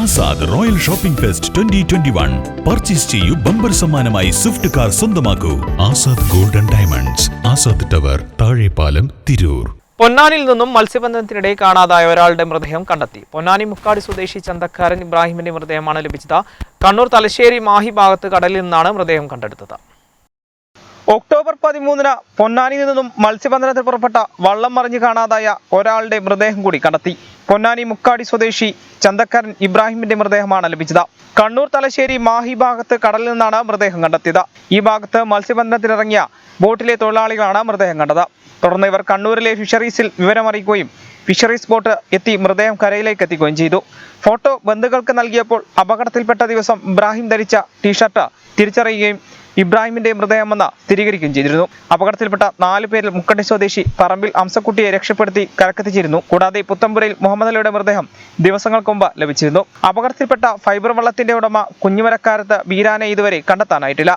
Azad royal shopping fest twenty twenty one. Purchase ചെയ്യൂ bumper സമ്മാനമായി Swift car സ്വന്തമാക്കൂ. Azad golden diamonds Azad tower Thazhepalam Tirur. പൊന്നാനിൽ നിന്നും മത്സ്യബന്ധനത്തിനിടെ കാണാതായ ഒരാളുടെ മൃതദേഹം കണ്ടെത്തി. പൊന്നാനി മുക്കാടി സ്വദേശി ചന്തക്കാരൻ ഇബ്രാഹിമിന്റെ മൃതദേഹമാണ് ലഭിച്ചത്. കണ്ണൂർ തലശ്ശേരി മാഹി ഭാഗത്ത് കടലിൽ നിന്നാണ് മൃതദേഹം കണ്ടെടുത്തത്. ഒക്ടോബർ പതിമൂന്നിന് പൊന്നാനിയിൽ നിന്നും മത്സ്യബന്ധനത്തിൽ പുറപ്പെട്ട വള്ളം മറിഞ്ഞു കാണാതായ ഒരാളുടെ മൃതദേഹം കൂടി കണ്ടെത്തി. പൊന്നാനി മുക്കാടി സ്വദേശി ചന്തക്കാരൻ ഇബ്രാഹിമിന്റെ മൃതദേഹമാണ് ലഭിച്ചത്. കണ്ണൂർ തലശ്ശേരി മാഹി ഭാഗത്ത് കടലിൽ നിന്നാണ് മൃതദേഹം കണ്ടെത്തിയത്. ഈ ഭാഗത്ത് മത്സ്യബന്ധനത്തിനിറങ്ങിയ ബോട്ടിലെ തൊഴിലാളികളാണ് മൃതദേഹം കണ്ടത്. തുടർന്ന് ഇവർ കണ്ണൂരിലെ ഫിഷറീസിൽ വിവരമറിയിക്കുകയും ഫിഷറീസ് ബോട്ട് എത്തി മൃതദേഹം കരയിലേക്ക് എത്തിക്കുകയും ചെയ്തു. ഫോട്ടോ ബന്ധുക്കൾക്ക് നൽകിയപ്പോൾ അപകടത്തിൽപ്പെട്ട ദിവസം ഇബ്രാഹിം ധരിച്ച ടീഷർട്ട് തിരിച്ചറിയുകയും ഇബ്രാഹിമിന്റെ മൃതദേഹമെന്ന് സ്ഥിരീകരിക്കുകയും ചെയ്തിരുന്നു. അപകടത്തിൽപ്പെട്ട നാല് പേരിൽ മുക്കട്ടി സ്വദേശി പറമ്പിൽ അംസക്കുട്ടിയെ രക്ഷപ്പെടുത്തി കരക്കെത്തിച്ചിരുന്നു. കൂടാതെ പുത്തമ്പുരയിൽ മുഹമ്മദ് അലിയുടെ മൃതദേഹം ദിവസങ്ങൾക്ക് മുമ്പ് ലഭിച്ചിരുന്നു. അപകടത്തിൽപ്പെട്ട ഫൈബർ വള്ളത്തിന്റെ ഉടമ കുഞ്ഞുമരക്കാരത്ത് ബീരാനെ ഇതുവരെ കണ്ടെത്താനായിട്ടില്ല.